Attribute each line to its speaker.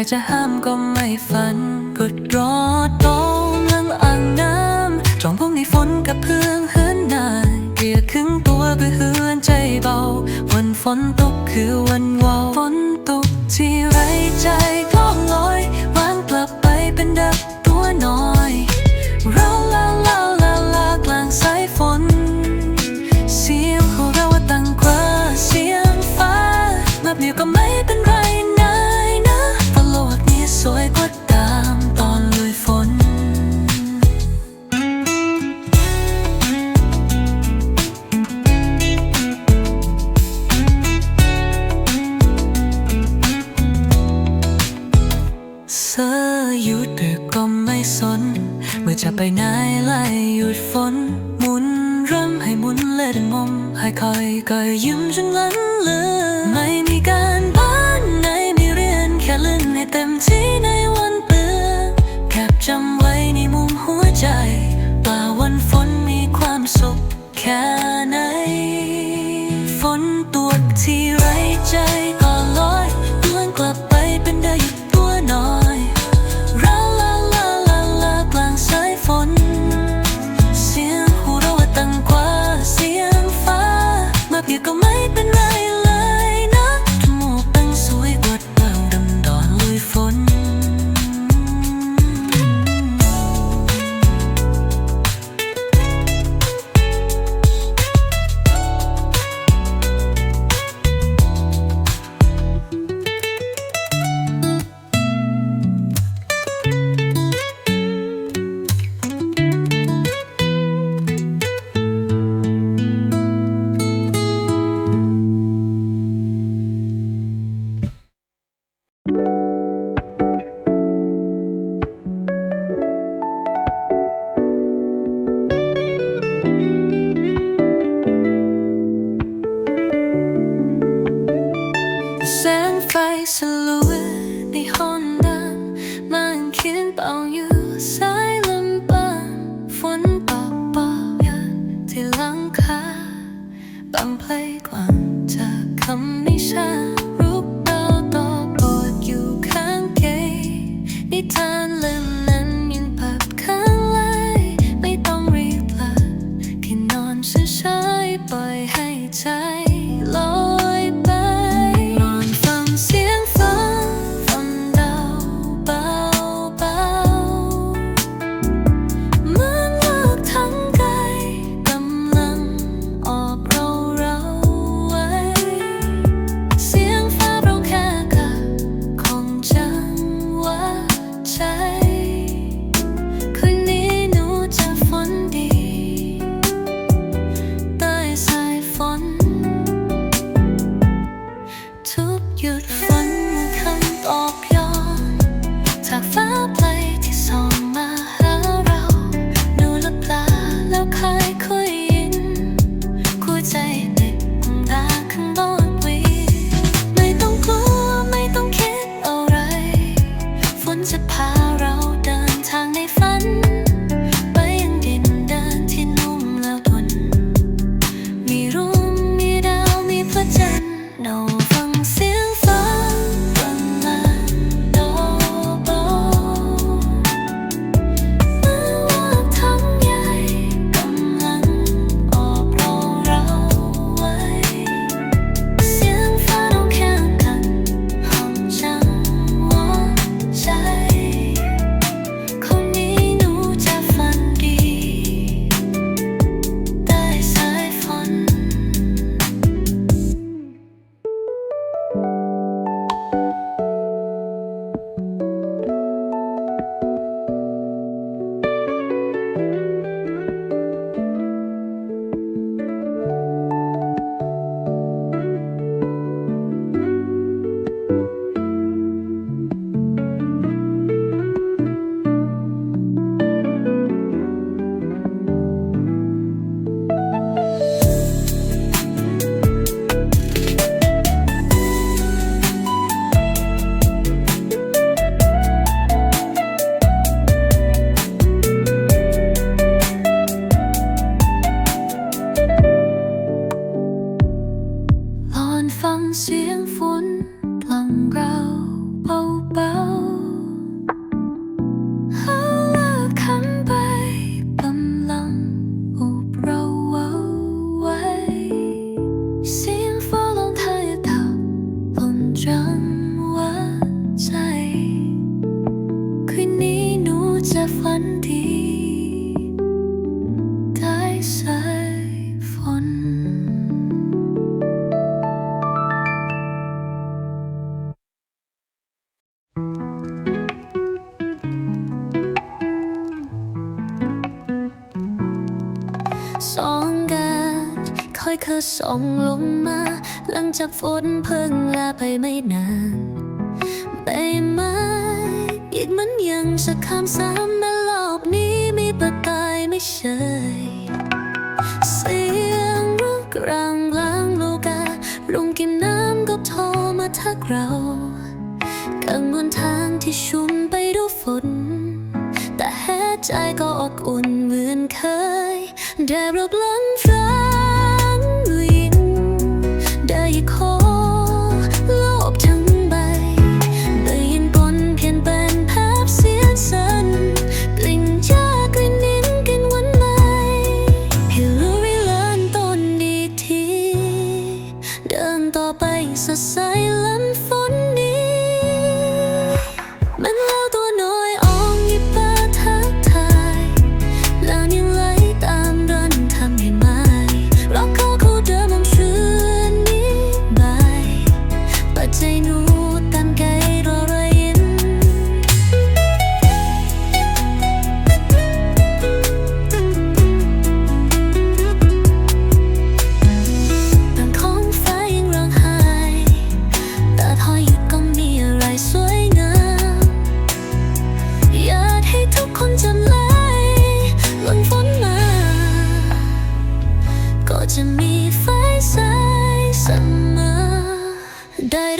Speaker 1: รจะห้ามก็ไม่ฝันกดรอโตเมืองอ่างน้ำจองพงในฝนกับเพื่องเฮือนนายเกลียดครึ่งตัวเพื่อเฮือนใจเบา วันฝนตกคือวันวาวฝนตกที่ไรใจก็ลอยวางกลับไปเป็นดักตัวน้อยเราลาลาลาลากลางสายฝน เสียงของเราตั้งกว่าเสียงฟ้าแบบเดียวก็ไม่เป็นไร จะไปไหนไล่หยุดฝน หมุนรำให้หมุนเล่นมมให้คอยก็ยิ้มจนลันเลือไม่มีการบ้านไหนไม่เรียนแค่เล่นให้เต็มที่ในวันเตือนแคบจำไว้ในมุมหัวใจป่าวันฝนมีความสุขแค่ไหน ฝนตัวที่ไรใจ เขี สองกัดคอยคือสองลงมา หลังจากฝนเพิ่งลาไปไม่นานไปไม้อีกมันยังจะข้ามสามแม่รอบนี้มีประกายไม่เฉย เราข้งบนทางที่ชุ่มไปด้วยฝน แต่แห่ใจก็อบอุ่นเหมือนเคยได้รับลัง Did